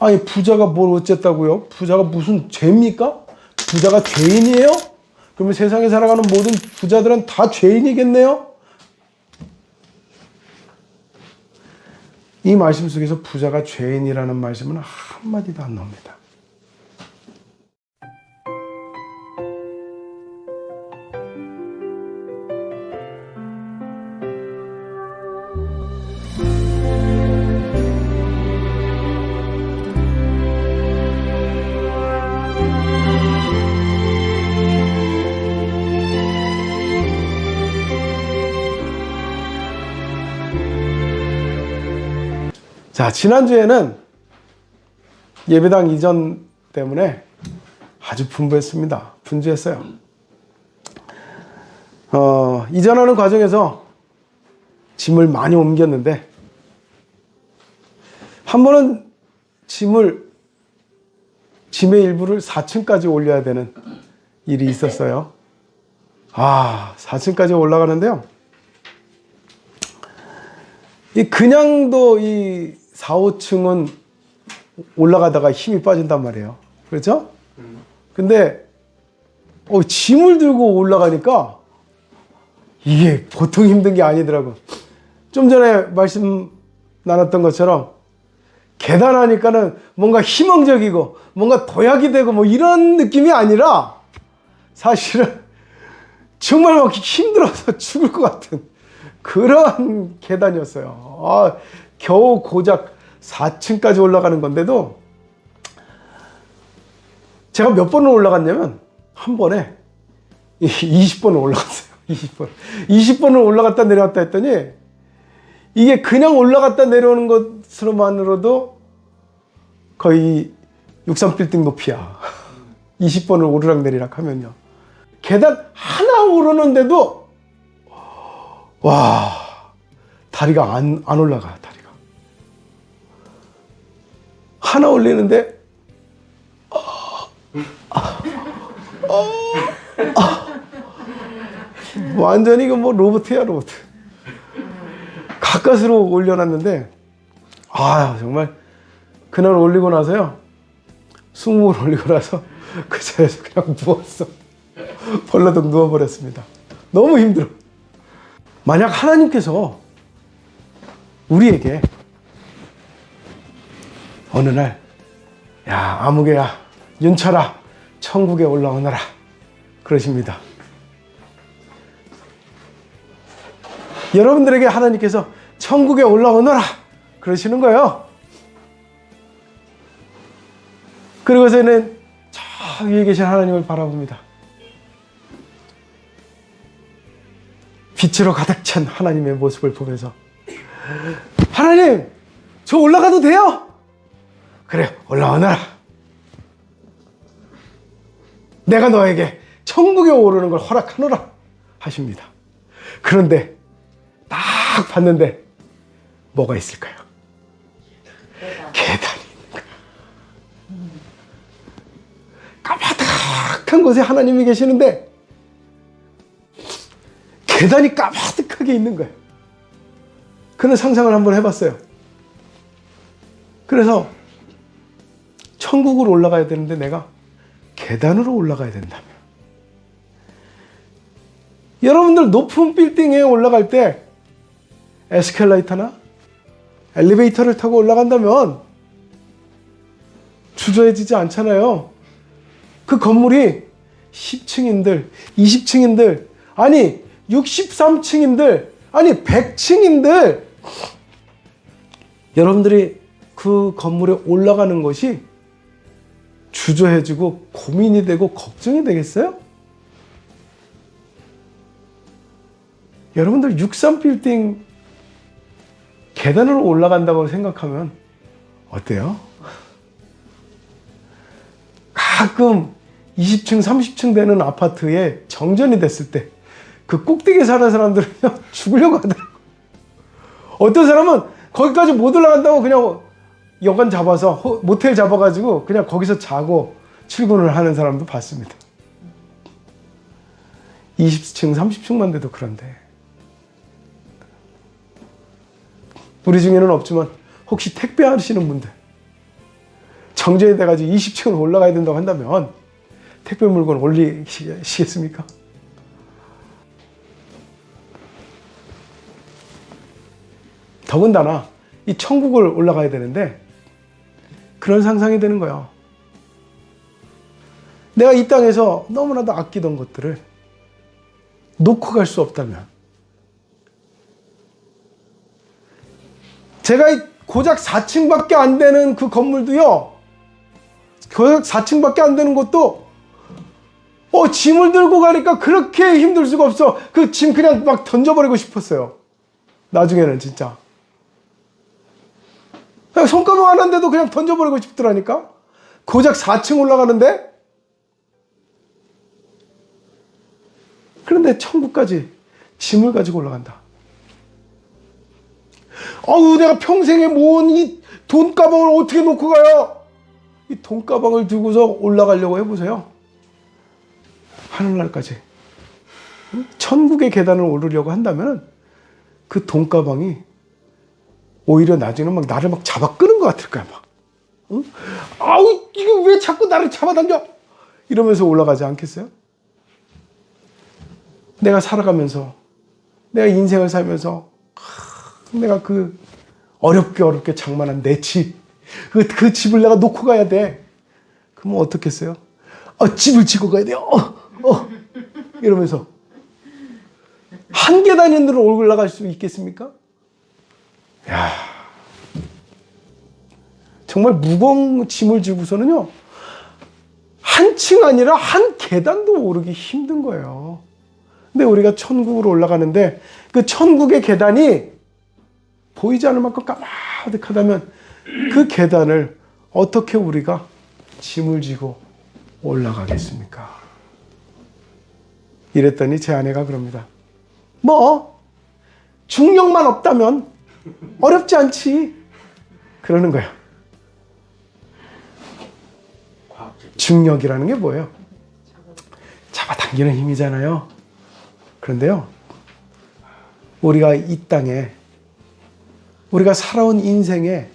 아니 부자가 뭘 어쨌다고요? 부자가 무슨 죄입니까? 부자가 죄인이에요? 그러면 세상에 살아가는 모든 부자들은 다 죄인이겠네요? 이 말씀 속에서 부자가 죄인이라는 말씀은 한마디도 안 나옵니다. 자, 지난주에는 예배당 이전 때문에 아주 분부했습니다. 분주했어요. 어, 이전하는 과정에서 짐을 많이 옮겼는데, 한 번은 짐을, 짐의 일부를 4층까지 올려야 되는 일이 있었어요. 아, 4층까지 올라가는데요. 이 그냥도 이 4, 5층은 올라가다가 힘이 빠진단 말이에요. 그렇죠? 근데 어, 짐을 들고 올라가니까 이게 보통 힘든 게 아니더라고. 좀 전에 말씀 나눴던 것처럼 계단 하니까는 뭔가 희망적이고 뭔가 도약이 되고 뭐 이런 느낌이 아니라 사실은 정말 막 힘들어서 죽을 것 같은 그런 계단이었어요. 아, 겨우 고작 4층까지 올라가는 건데도 제가 몇 번을 올라갔냐면 한 번에 20번을 올라갔어요. 20번. 20번을 올라갔다 내려왔다 했더니 이게 그냥 올라갔다 내려오는 것으로만으로도 거의 63빌딩 높이야. 20번을 오르락 내리락 하면요. 계단 하나 오르는데도 와 다리가 안, 안 올라가 다리가 하나 올리는데? 완전히 이거 뭐 로봇이야 로봇. 가까스로 올려놨는데 아 정말. 그날 올리고 나서요. 승무를 올리고 나서 그 자리에서 그냥 누웠어. 벌러덩 누워버렸습니다. 너무 힘들어. 만약 하나님께서 우리에게 어느 날, 야, 아무개야, 윤철아, 천국에 올라오너라. 그러십니다. 여러분들에게 하나님께서 천국에 올라오너라. 그러시는 거예요. 그리고서는 저 위에 계신 하나님을 바라봅니다. 빛으로 가득 찬 하나님의 모습을 보면서 하나님 저 올라가도 돼요? 그래 올라오너라 내가 너에게 천국에 오르는 걸 허락하노라 하십니다 그런데 딱 봤는데 뭐가 있을까요? 계단이 있는 거야 까마득한 곳에 하나님이 계시는데 계단이 까마득하게 있는 거예요. 그런 상상을 한번 해봤어요. 그래서 천국으로 올라가야 되는데 내가 계단으로 올라가야 된다면 여러분들 높은 빌딩에 올라갈 때 에스컬레이터나 엘리베이터를 타고 올라간다면 주저해지지 않잖아요. 그 건물이 10층인들, 20층인들, 아니 63층인들, 아니 100층인들, 여러분들이 그 건물에 올라가는 것이 주저해지고 고민이 되고 걱정이 되겠어요? 여러분들 63빌딩 계단으로 올라간다고 생각하면 어때요? 가끔 20층, 30층 되는 아파트에 정전이 됐을 때 그 꼭대기에 사는 사람들은 죽으려고 하더라고. 어떤 사람은 거기까지 못 올라간다고 그냥 여관 잡아서 호- 모텔 잡아가지고 그냥 거기서 자고 출근을 하는 사람도 봤습니다. 20층, 30층만 돼도 그런데. 우리 중에는 없지만 혹시 택배 하시는 분들 정전이 돼가지고 20층을 올라가야 된다고 한다면 택배 물건 올리시겠습니까? 더군다나 이 천국을 올라가야 되는데 그런 상상이 되는 거야. 내가 이 땅에서 너무나도 아끼던 것들을 놓고 갈 수 없다면 제가 이 고작 4층밖에 안 되는 그 건물도요. 고작 4층밖에 안 되는 것도 어 짐을 들고 가니까 그렇게 힘들 수가 없어. 그 짐 그냥 막 던져버리고 싶었어요. 나중에는 진짜. 손가락 하나인데도 그냥 던져버리고 싶더라니까. 고작 4층 올라가는데. 그런데 천국까지 짐을 가지고 올라간다. 어우, 내가 평생에 모은 이 돈가방을 어떻게 놓고 가요? 이 돈가방을 들고서 올라가려고 해보세요. 하늘날까지. 응? 천국의 계단을 오르려고 한다면 그 돈가방이 오히려 나중에는 막 나를 막 잡아 끄는 것 같을 거야, 막. 응? 아우, 이게 왜 자꾸 나를 잡아당겨? 이러면서 올라가지 않겠어요? 내가 살아가면서, 내가 인생을 살면서, 하, 내가 그 어렵게 어렵게 장만한 내 집, 그, 그 집을 내가 놓고 가야 돼. 그러면 어떻겠어요? 어, 집을 지고 가야 돼요. 어, 어. 이러면서. 한 계단으로 올라갈 수 있겠습니까? 야 정말 무거운 짐을 지고서는요, 한 층 아니라 한 계단도 오르기 힘든 거예요. 근데 우리가 천국으로 올라가는데 그 천국의 계단이 보이지 않을 만큼 까마득하다면 그 계단을 어떻게 우리가 짐을 지고 올라가겠습니까? 이랬더니 제 아내가 그럽니다. 뭐, 중력만 없다면 어렵지 않지. 그러는 거예요. 중력이라는 게 뭐예요? 잡아당기는 힘이잖아요. 그런데요, 우리가 이 땅에, 우리가 살아온 인생에,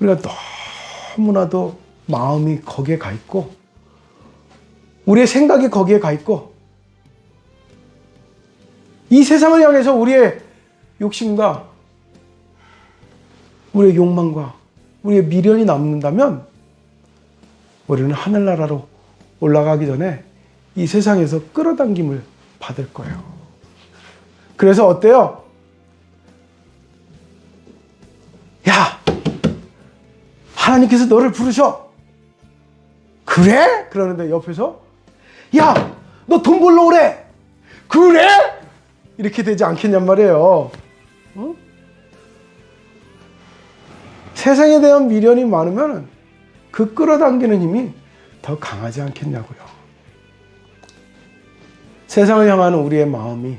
우리가 너무나도 마음이 거기에 가 있고, 우리의 생각이 거기에 가 있고, 이 세상을 향해서 우리의 욕심과 우리의 욕망과 우리의 미련이 남는다면 우리는 하늘나라로 올라가기 전에 이 세상에서 끌어당김을 받을 거예요. 그래서 어때요? 야! 하나님께서 너를 부르셔. 그래? 그러는데 옆에서 야! 너 돈 벌러 오래. 그래? 이렇게 되지 않겠냔 말이에요. 어? 세상에 대한 미련이 많으면 그 끌어당기는 힘이 더 강하지 않겠냐고요. 세상을 향하는 우리의 마음이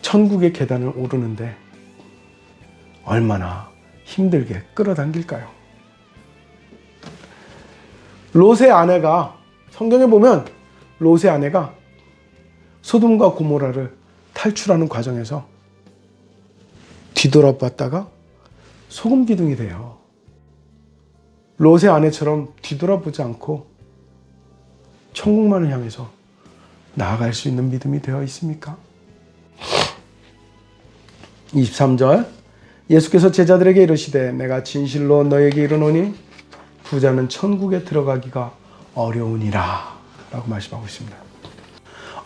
천국의 계단을 오르는데 얼마나 힘들게 끌어당길까요? 롯의 아내가 성경에 보면 롯의 아내가 소돔과 고모라를 탈출하는 과정에서 뒤돌아봤다가 소금 기둥이 돼요. 롯의 아내처럼 뒤돌아보지 않고 천국만을 향해서 나아갈 수 있는 믿음이 되어 있습니까? 23절 예수께서 제자들에게 이르시되 내가 진실로 너에게 이르노니 부자는 천국에 들어가기가 어려우니라 라고 말씀하고 있습니다.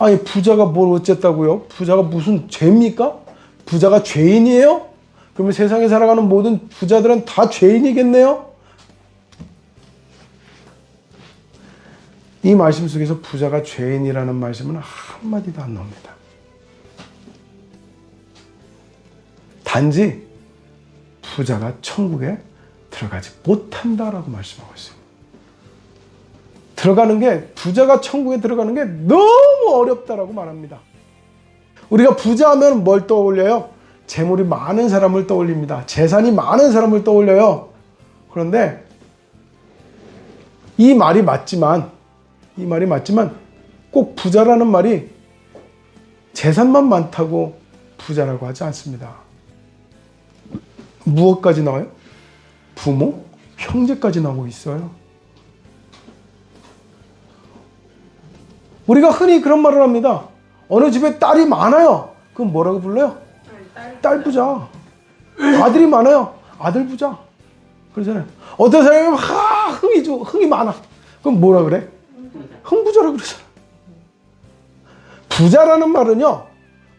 아니 부자가 뭘 어쨌다고요? 부자가 무슨 죄입니까? 부자가 죄인이에요? 그러면 세상에 살아가는 모든 부자들은 다 죄인이겠네요? 이 말씀 속에서 부자가 죄인이라는 말씀은 한마디도 안 나옵니다. 단지 부자가 천국에 들어가지 못한다라고 말씀하고 있어요. 들어가는 게 부자가 천국에 들어가는 게 너무 어렵다라고 말합니다. 우리가 부자하면 뭘 떠올려요? 재물이 많은 사람을 떠올립니다. 재산이 많은 사람을 떠올려요. 그런데 이 말이 맞지만 이 말이 맞지만 꼭 부자라는 말이 재산만 많다고 부자라고 하지 않습니다. 무엇까지 나와요? 부모, 형제까지 나오고 있어요. 우리가 흔히 그런 말을 합니다. 어느 집에 딸이 많아요. 그럼 뭐라고 불러요? 딸 부자. 아들이 많아요. 아들 부자. 그러잖아요. 어떤 사람이 하, 흥이 좀 흥이 많아. 그럼 뭐라 그래? 흥부자라고 그러잖아. 부자라는 말은요.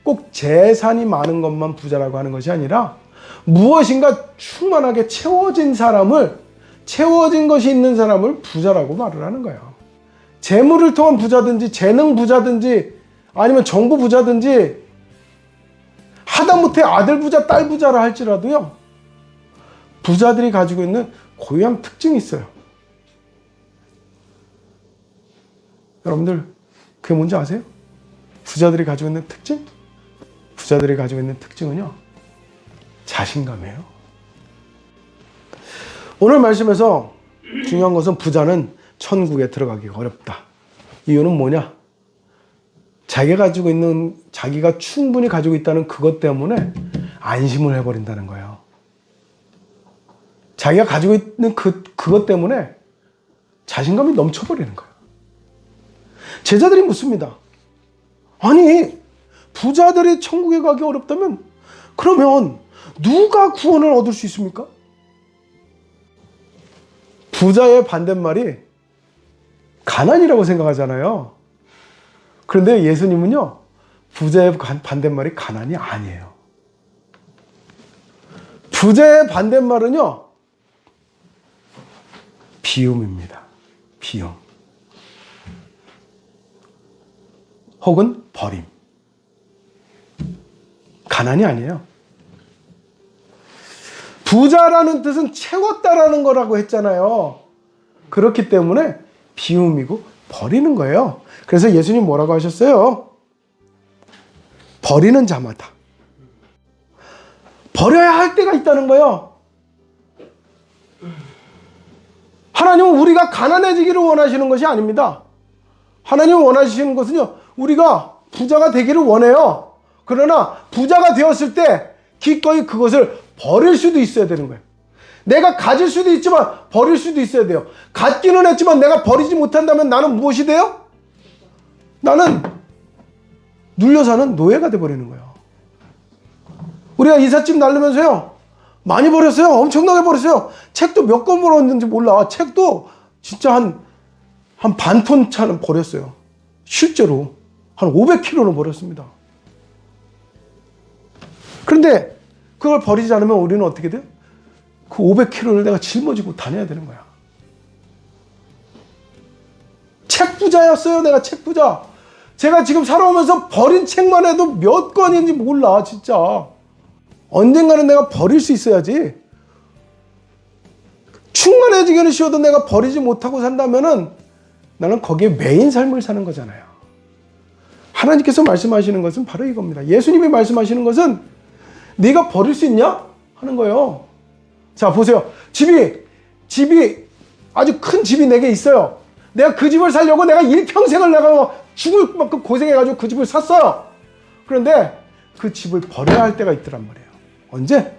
꼭 재산이 많은 것만 부자라고 하는 것이 아니라 무엇인가 충만하게 채워진 사람을 채워진 것이 있는 사람을 부자라고 말을 하는 거예요. 재물을 통한 부자든지 재능 부자든지 아니면 정부 부자든지 하다못해 아들 부자, 딸 부자라 할지라도요. 부자들이 가지고 있는 고유한 특징이 있어요. 여러분들 그게 뭔지 아세요? 부자들이 가지고 있는 특징? 부자들이 가지고 있는 특징은요. 자신감이에요. 오늘 말씀에서 중요한 것은 부자는 천국에 들어가기가 어렵다. 이유는 뭐냐? 자기가 가지고 있는 자기가 충분히 가지고 있다는 그것 때문에 안심을 해버린다는 거예요. 자기가 가지고 있는 그 그것 때문에 자신감이 넘쳐버리는 거예요. 제자들이 묻습니다. 아니 부자들이 천국에 가기 어렵다면 그러면 누가 구원을 얻을 수 있습니까? 부자의 반대말이 가난이라고 생각하잖아요. 그런데 예수님은요, 부자의 반대말이 가난이 아니에요. 부자의 반대말은요, 비움입니다. 비움. 혹은 버림. 가난이 아니에요. 부자라는 뜻은 채웠다라는 거라고 했잖아요. 그렇기 때문에 비움이고 버리는 거예요. 그래서 예수님 뭐라고 하셨어요? 버리는 자마다. 버려야 할 때가 있다는 거예요. 하나님은 우리가 가난해지기를 원하시는 것이 아닙니다. 하나님 원하시는 것은요, 우리가 부자가 되기를 원해요. 그러나 부자가 되었을 때 기꺼이 그것을 버릴 수도 있어야 되는 거예요. 내가 가질 수도 있지만 버릴 수도 있어야 돼요. 갖기는 했지만 내가 버리지 못한다면 나는 무엇이 돼요? 나는 눌려 사는 노예가 돼 버리는 거예요. 우리가 이삿짐 날르면서요. 많이 버렸어요. 엄청나게 버렸어요. 책도 몇 권 버렸는지 몰라. 책도 진짜 한, 한 반 톤 차는 버렸어요. 실제로. 한 500kg는 버렸습니다. 그런데 그걸 버리지 않으면 우리는 어떻게 돼요? 그 500kg를 내가 짊어지고 다녀야 되는 거야. 책 부자였어요. 내가 책 부자. 제가 지금 살아오면서 버린 책만 해도 몇 권인지 몰라, 진짜. 언젠가는 내가 버릴 수 있어야지. 충만해지기는 쉬워도 내가 버리지 못하고 산다면은 나는 거기에 매인 삶을 사는 거잖아요. 하나님께서 말씀하시는 것은 바로 이겁니다. 예수님이 말씀하시는 것은 네가 버릴 수 있냐? 하는 거예요. 자, 보세요. 집이, 집이, 아주 큰 집이 내게 있어요. 내가 그 집을 살려고 내가 일평생을 내가 죽을 만큼 고생해가지고 그 집을 샀어요. 그런데 그 집을 버려야 할 때가 있더란 말이에요. 언제?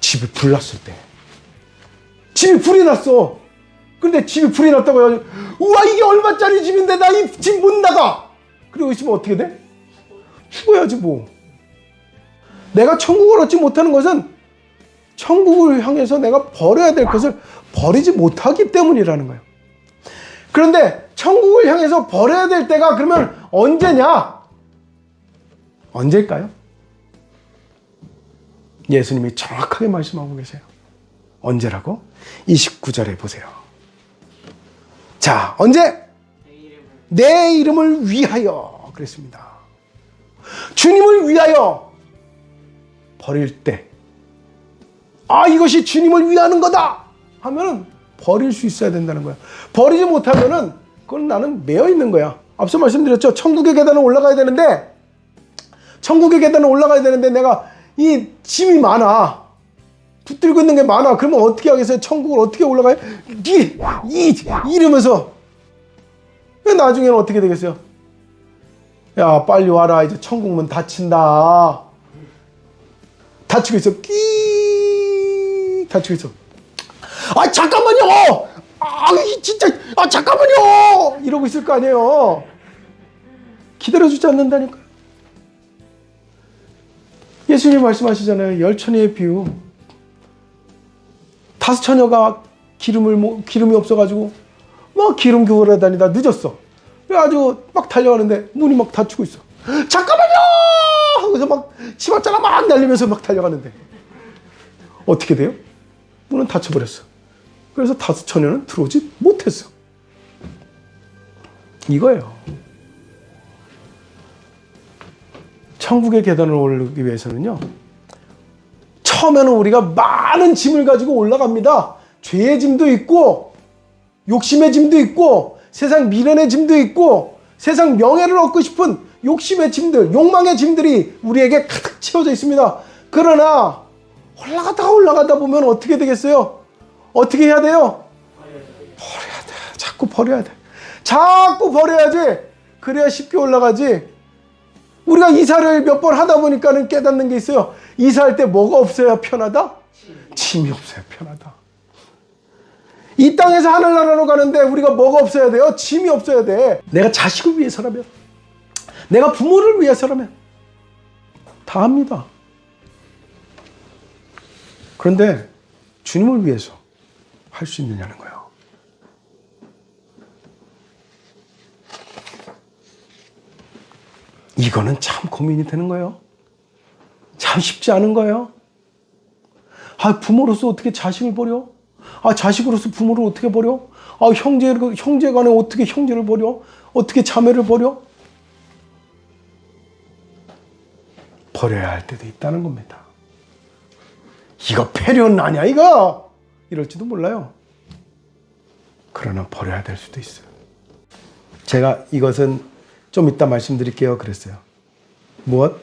집이 불났을 때. 집이 불이 났어. 근데 집이 불이 났다고 해가지고, 우와, 이게 얼마짜리 집인데 나 이 집 못 나가! 그리고 있으면 어떻게 돼? 죽어야지, 뭐. 내가 천국을 얻지 못하는 것은 천국을 향해서 내가 버려야 될 것을 버리지 못하기 때문이라는 거예요. 그런데 천국을 향해서 버려야 될 때가 그러면 언제냐? 언제일까요? 예수님이 정확하게 말씀하고 계세요. 언제라고? 29절에 보세요. 자, 언제? 내 이름을 위하여 그랬습니다. 주님을 위하여 버릴 때, 아, 이것이 주님을 위하는 거다! 하면은 버릴 수 있어야 된다는 거야. 버리지 못하면은 그건 나는 매여 있는 거야. 앞서 말씀드렸죠. 천국의 계단을 올라가야 되는데, 천국의 계단을 올라가야 되는데 내가 이 짐이 많아. 붙들고 있는 게 많아. 그러면 어떻게 하겠어요? 천국을 어떻게 올라가요? 이, 이, 이러면서. 나중에는 어떻게 되겠어요? 야, 빨리 와라. 이제 천국 문 닫힌다. 다치고 있어. 끼 있어. 아 잠깐만요. 아이 진짜 아 잠깐만요. 이러고 있을 거 아니에요. 기다려주지 않는다니까. 예수님 말씀하시잖아요. 열 처녀의 비유. 다섯 처녀가 기름을 모- 기름이 없어가지고 막 기름 교환하 다니다 늦었어. 그래가지고 막 달려가는데 문이 막 닫히고 있어. 잠깐만요. 하고서 막 치맛자가 막 날리면서 막 달려가는데 어떻게 돼요? 문은 닫혀버렸어. 그래서 다섯 처녀는 들어오지 못했어. 이거예요. 천국의 계단을 오르기 위해서는요. 처음에는 우리가 많은 짐을 가지고 올라갑니다. 죄의 짐도 있고, 욕심의 짐도 있고, 세상 미련의 짐도 있고, 세상 명예를 얻고 싶은 욕심의 짐들, 욕망의 짐들이 우리에게 가득 채워져 있습니다. 그러나 올라가다가 올라가다 보면 어떻게 되겠어요? 어떻게 해야 돼요? 버려야 돼. 자꾸 버려야 돼. 자꾸 버려야지. 그래야 쉽게 올라가지. 우리가 이사를 몇 번 하다 보니까는 깨닫는 게 있어요. 이사할 때 뭐가 없어야 편하다? 짐이 없어야 편하다. 이 땅에서 하늘나라로 가는데 우리가 뭐가 없어야 돼요? 짐이 없어야 돼. 내가 자식을 위해서라면, 내가 부모를 위해서라면 다 합니다. 그런데 주님을 위해서 할 수 있느냐는 거예요. 이거는 참 고민이 되는 거예요. 참 쉽지 않은 거예요. 아, 부모로서 어떻게 자식을 버려? 아, 자식으로서 부모를 어떻게 버려? 아, 형제, 형제 간에 어떻게 형제를 버려? 어떻게 자매를 버려? 버려야 할 때도 있다는 겁니다. 이거 패륜 아니야, 이거? 이럴지도 몰라요. 그러나 버려야 될 수도 있어요. 제가 이것은 좀 이따 말씀드릴게요. 그랬어요. 무엇?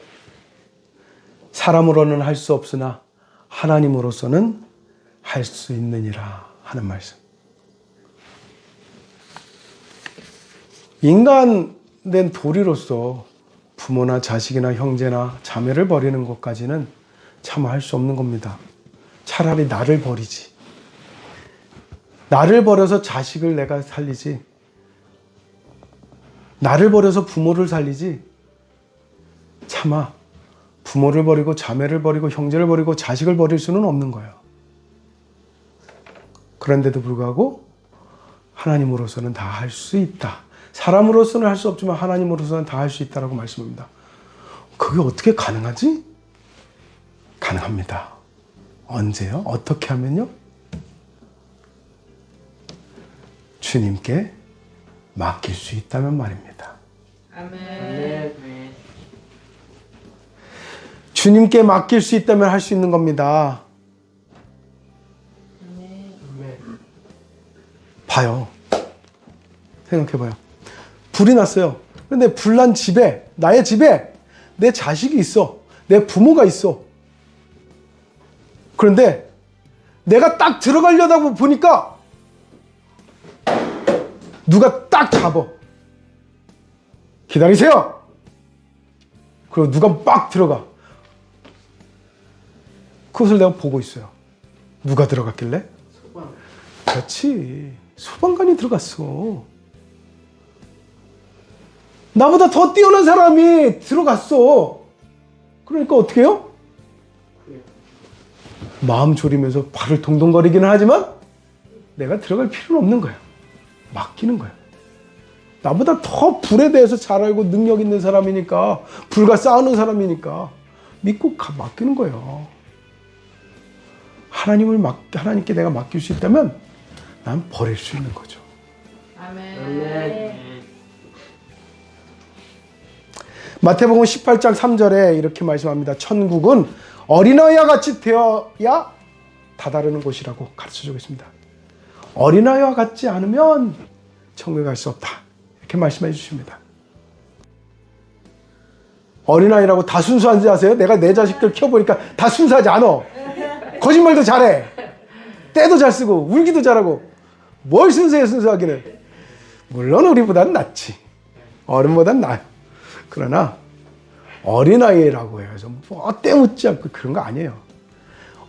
사람으로는 할 수 없으나 하나님으로서는 할 수 있느니라 하는 말씀. 인간 된 도리로서 부모나 자식이나 형제나 자매를 버리는 것까지는 참 할 수 없는 겁니다. 차라리 나를 버리지. 나를 버려서 자식을 내가 살리지. 나를 버려서 부모를 살리지. 차마 부모를 버리고 자매를 버리고 형제를 버리고 자식을 버릴 수는 없는 거예요. 그런데도 불구하고 하나님으로서는 다 할 수 있다. 사람으로서는 할 수 없지만 하나님으로서는 다 할 수 있다라고 말씀합니다. 그게 어떻게 가능하지? 가능합니다. 언제요? 어떻게 하면요? 주님께 맡길 수 있다면 말입니다. 아멘. 주님께 맡길 수 있다면 할 수 있는 겁니다. 봐요. 생각해봐요. 불이 났어요. 근데 불난 집에, 나의 집에 내 자식이 있어. 내 부모가 있어. 그런데 내가 딱 들어가려다 보니까 누가 딱 잡어. 기다리세요. 그리고 누가 막 들어가. 그것을 내가 보고 있어요. 누가 들어갔길래? 소방. 그렇지. 소방관이 들어갔어. 나보다 더 뛰어난 사람이 들어갔어. 그러니까 어떻게 해요? 마음 졸이면서 발을 동동거리기는 하지만 내가 들어갈 필요는 없는 거야. 맡기는 거야. 나보다 더 불에 대해서 잘 알고 능력 있는 사람이니까 불과 싸우는 사람이니까 믿고 가- 맡기는 거예요. 하나님을 맡 하나님께 내가 맡길 수 있다면 난 버릴 수 있는 거죠. 아멘. 마태복음 18장 3절에 이렇게 말씀합니다. 천국은 어린아이와 같이 되어야 다다르는 곳이라고 가르쳐 주고 있습니다. 어린아이와 같지 않으면 천국에 갈 수 없다. 이렇게 말씀해 주십니다. 어린아이라고 다 순수한지 아세요? 내가 내 자식들 키워보니까 다 순수하지 않아. 거짓말도 잘해. 때도 잘 쓰고, 울기도 잘하고. 뭘 순수해, 순수하기는. 물론 우리보다는 낫지. 어른보단 나아요. 그러나 어린아이라고 해요. 좀뭐 때묻지 않고 그런 거 아니에요.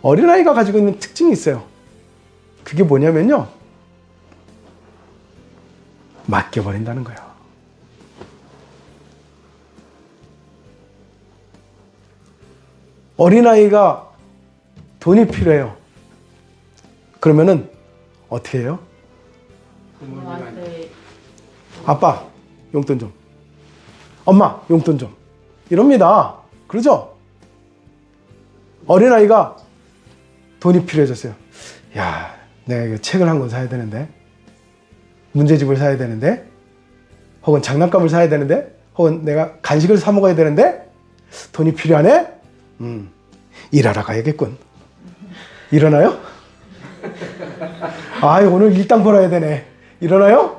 어린아이가 가지고 있는 특징이 있어요. 그게 뭐냐면요. 맡겨버린다는 거예요. 어린아이가 돈이 필요해요. 그러면은 어떻게 해요? 아빠, 용돈 좀. 엄마, 용돈 좀. 이럽니다. 그러죠? 어린아이가 돈이 필요해졌어요. 야, 내가 이거 책을 한 권 사야 되는데, 문제집을 사야 되는데, 혹은 장난감을 사야 되는데, 혹은 내가 간식을 사 먹어야 되는데, 돈이 필요하네? 음, 일하러 가야겠군. 일어나요? 아, 오늘 일당 벌어야 되네. 일어나요?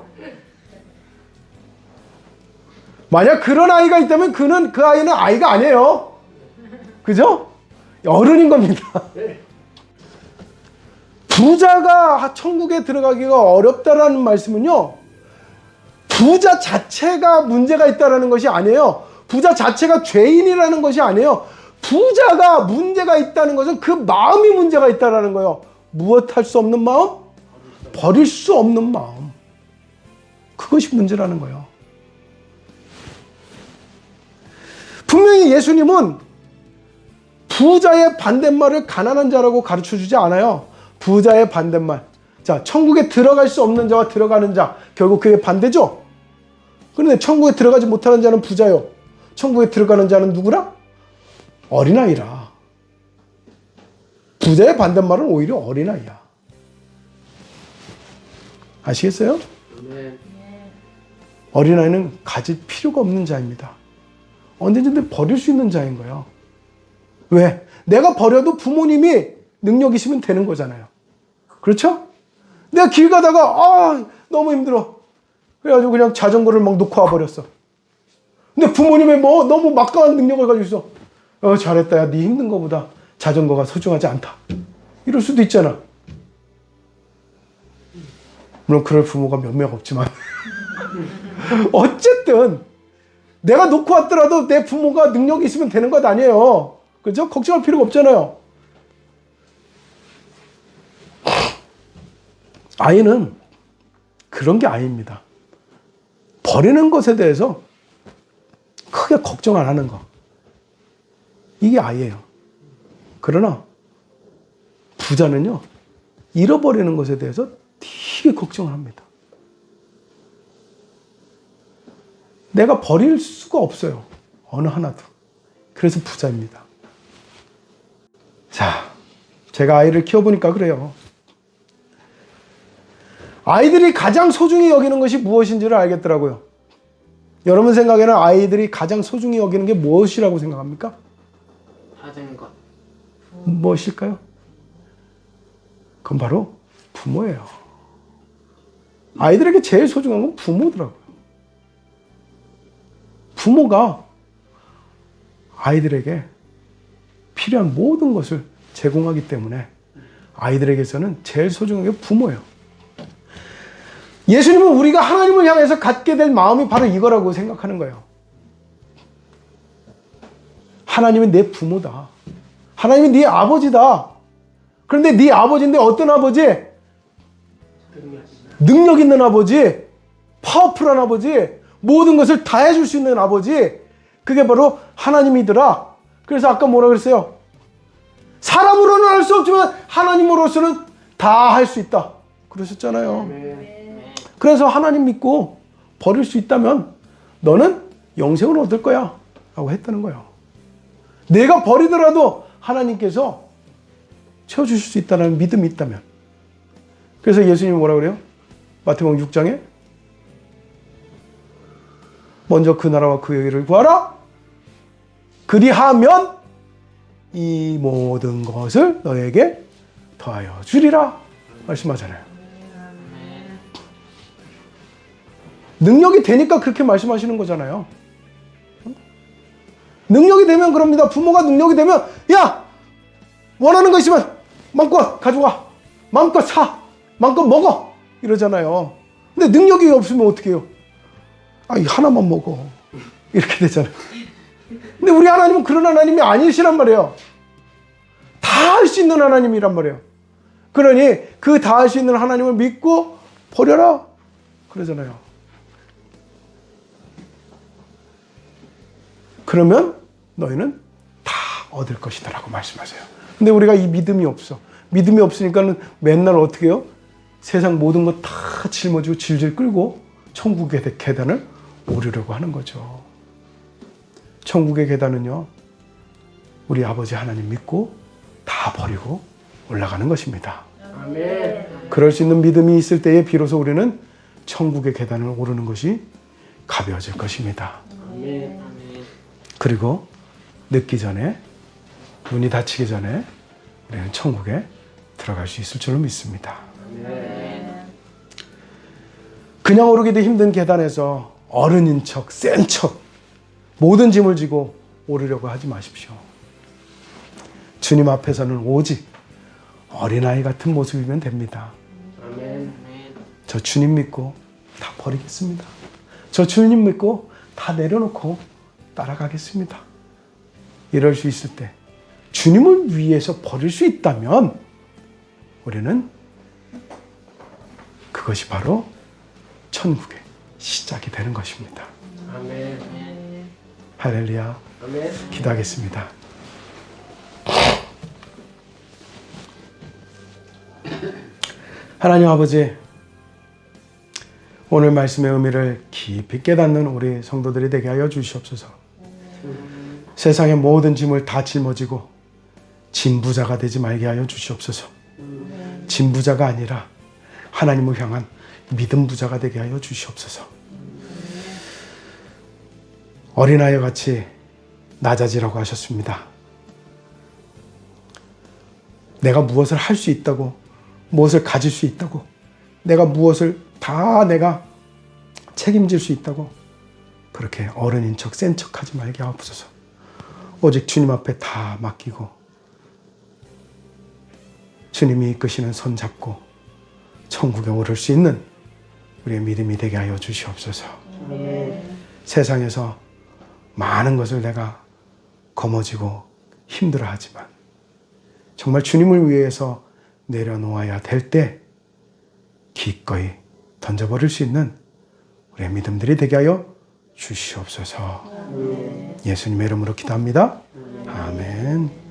만약 그런 아이가 있다면 그는 그 아이는 아이가 아니에요. 그죠? 어른인 겁니다. 부자가 천국에 들어가기가 어렵다라는 말씀은요. 부자 자체가 문제가 있다라는 것이 아니에요. 부자 자체가 죄인이라는 것이 아니에요. 부자가 문제가 있다는 것은 그 마음이 문제가 있다라는 거예요. 무엇 할 수 없는 마음? 버릴 수 없는 마음. 그것이 문제라는 거예요. 분명히 예수님은 부자의 반대말을 가난한 자라고 가르쳐 주지 않아요. 부자의 반대말. 자, 천국에 들어갈 수 없는 자와 들어가는 자. 결국 그게 반대죠? 그런데 천국에 들어가지 못하는 자는 부자요. 천국에 들어가는 자는 누구라? 어린아이라. 부자의 반대말은 오히려 어린아이야. 아시겠어요? 네. 어린아이는 가질 필요가 없는 자입니다. 언제든지 버릴 수 있는 자인 거예요. 왜? 내가 버려도 부모님이 능력 있으면 되는 거잖아요. 그렇죠? 내가 길 가다가 아 너무 힘들어. 그래가지고 그냥 자전거를 막 놓고 와버렸어. 근데 부모님이 뭐 너무 막강한 능력을 가지고 있어. 어 잘했다. 야, 네 힘든 거보다 자전거가 소중하지 않다. 이럴 수도 있잖아. 물론 그럴 부모가 몇 명 없지만 어쨌든 내가 놓고 왔더라도 내 부모가 능력이 있으면 되는 것 아니에요. 그죠? 걱정할 필요가 없잖아요. 아이는 그런 게 아닙니다. 버리는 것에 대해서 크게 걱정 안 하는 거. 이게 아이예요. 그러나 부자는요, 잃어버리는 것에 대해서 되게 걱정을 합니다. 내가 버릴 수가 없어요. 어느 하나도. 그래서 부자입니다. 자, 제가 아이를 키워보니까 그래요. 아이들이 가장 소중히 여기는 것이 무엇인지를 알겠더라고요. 여러분 생각에는 아이들이 가장 소중히 여기는 게 무엇이라고 생각합니까? 받은 것. 무엇일까요? 그건 바로 부모예요. 아이들에게 제일 소중한 건 부모더라고요. 부모가 아이들에게 필요한 모든 것을 제공하기 때문에 아이들에게서는 제일 소중한 게 부모예요. 예수님은 우리가 하나님을 향해서 갖게 될 마음이 바로 이거라고 생각하는 거예요. 하나님은 내 부모다. 하나님이 네 아버지다. 그런데 네 아버지인데 어떤 아버지? 능력 있는 아버지, 파워풀한 아버지, 모든 것을 다 해줄 수 있는 아버지, 그게 바로 하나님이더라. 그래서 아까 뭐라 그랬어요? 사람으로는 할 수 없지만 하나님으로서는 다 할 수 있다. 그러셨잖아요. 네. 그래서 하나님 믿고 버릴 수 있다면 너는 영생을 얻을 거야. 라고 했다는 거예요. 내가 버리더라도 하나님께서 채워주실 수 있다는 믿음이 있다면. 그래서 예수님이 뭐라 그래요? 마태복음 6장에 먼저 그 나라와 그 의를 구하라. 그리하면 이 모든 것을 너에게 더하여 주리라 말씀하잖아요. 능력이 되니까 그렇게 말씀하시는 거잖아요. 능력이 되면 그럽니다. 부모가 능력이 되면 야 원하는 거 있으면 마음껏 가져와 마음껏 사 마음껏 먹어 이러잖아요. 근데 능력이 없으면 어떻게 해요? 아, 이 하나만 먹어. 이렇게 되잖아요. 근데 우리 하나님은 그런 하나님이 아니시란 말이에요. 다 할 수 있는 하나님이란 말이에요. 그러니 그 다 할 수 있는 하나님을 믿고 버려라. 그러잖아요. 그러면 너희는 다 얻을 것이다 라고 말씀하세요. 근데 우리가 이 믿음이 없어. 믿음이 없으니까는 맨날 어떻게 해요? 세상 모든 것다 짊어지고 질질 끌고 천국의 계단을 오르려고 하는 거죠. 천국의 계단은요, 우리 아버지 하나님 믿고 다 버리고 올라가는 것입니다. 아멘. 그럴 수 있는 믿음이 있을 때에 비로소 우리는 천국의 계단을 오르는 것이 가벼워질 것입니다. 아멘. 그리고 늦기 전에 눈이 닫히기 전에 우리는 천국에 들어갈 수 있을 줄로 믿습니다. 그냥 오르기도 힘든 계단에서 어른인 척, 센 척, 모든 짐을 지고 오르려고 하지 마십시오. 주님 앞에서는 오직 어린아이 같은 모습이면 됩니다. 아멘. 저 주님 믿고 다 버리겠습니다. 저 주님 믿고 다 내려놓고 따라가겠습니다. 이럴 수 있을 때 주님을 위해서 버릴 수 있다면 우리는 그것이 바로 천국의 시작이 되는 것입니다. 아멘. 할렐루야. 아멘. 기도하겠습니다. 하나님 아버지, 오늘 말씀의 의미를 깊이 깨닫는 우리 성도들이 되게 하여 주시옵소서. 세상의 모든 짐을 다 짊어지고 진부자가 되지 말게 하여 주시옵소서. 진부자가 아니라 하나님을 향한 믿음 부자가 되게 하여 주시옵소서. 어린아이 같이 낮아지라고 하셨습니다. 내가 무엇을 할 수 있다고, 무엇을 가질 수 있다고, 내가 무엇을 다 내가 책임질 수 있다고, 그렇게 어른인 척, 센 척 하지 말게 하옵소서. 오직 주님 앞에 다 맡기고, 주님이 이끄시는 손 잡고, 천국에 오를 수 있는 우리의 믿음이 되게 하여 주시옵소서. 세상에서 많은 것을 내가 거머쥐고 힘들어하지만 정말 주님을 위해서 내려놓아야 될 때 기꺼이 던져버릴 수 있는 우리의 믿음들이 되게 하여 주시옵소서. 예수님의 이름으로 기도합니다. 아멘.